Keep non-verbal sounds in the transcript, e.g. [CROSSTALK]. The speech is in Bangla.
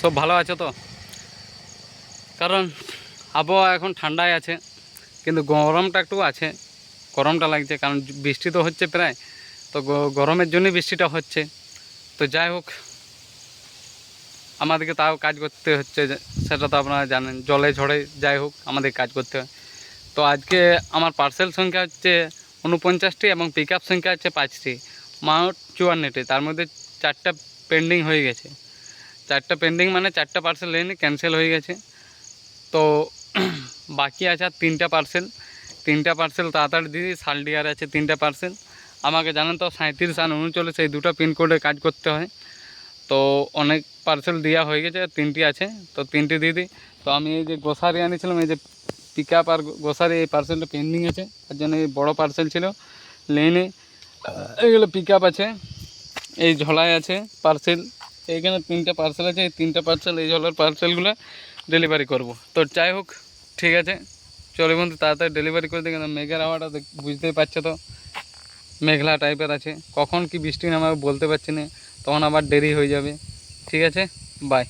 সব ভালো আছে তো? কারণ আবহাওয়া এখন ঠান্ডায় আছে, কিন্তু গরমটা একটু আছে, গরমটা লাগছে, কারণ বৃষ্টি তো হচ্ছে প্রায়, তো গরমের জন্যই বৃষ্টিটা হচ্ছে। তো যাই হোক, আমাদেরকে তাও কাজ করতে হচ্ছে সেটা তো আপনারা জানেন, জলে ঝড়ে যাই হোক, আমাদের কাজ করতে হয়। তো আজকে আমার পার্সেল সংখ্যা হচ্ছে উনপঞ্চাশটি এবং পিক সংখ্যা হচ্ছে পাঁচটি মাউট চুয়ান্নটি, তার মধ্যে চারটা পেন্ডিং হয়ে গেছে। চারটা পেন্ডিং মানে চারটা পার্সেল লেনি ক্যান্সেল হয়ে গেছে। তো [CLEARS THROAT] বাকি আছে আর তিনটা পার্সেল তিনটা পার্সেল তাড়াতাড়ি দিদি সালডিয়ার আছে তিনটা পার্সেল আমাকে জানেন তো সাঁত্রিশ আর উনচল্লিশ, এই দুটো পিনকোডে কাজ করতে হয়। তো অনেক পার্সেল দেওয়া হয়ে গেছে, তিনটি আছে। তো তিনটি দিদি, তো আমি এই যে গোসারি আনিছিলাম, এই যে পিক আপ আর গোসারি এই পার্সেলটা পেন্ডিং আছে। তার জন্য এই বড়ো পার্সেল ছিল। লেনে এগুলো পিক আপ আছে। এই ঝোলায় আছে পার্সেল এইখানে তিনটা পার্সেল আছে, এই তিনটা পার্সেল এই জলের পার্সেলগুলো ডেলিভারি করব। তো যাই হোক, ঠিক আছে। চলে বন্ধু, তাড়াতাড়ি ডেলিভারি করে দিই, কিন্তু মেঘের হাওয়াটা বুঝতেই পারছ তো? মেঘলা টাইপের আছে। কখন কি বৃষ্টি নামাবে বলতে পারছি না, তখন আবার দেরি হয়ে যাবে। ঠিক আছে? বাই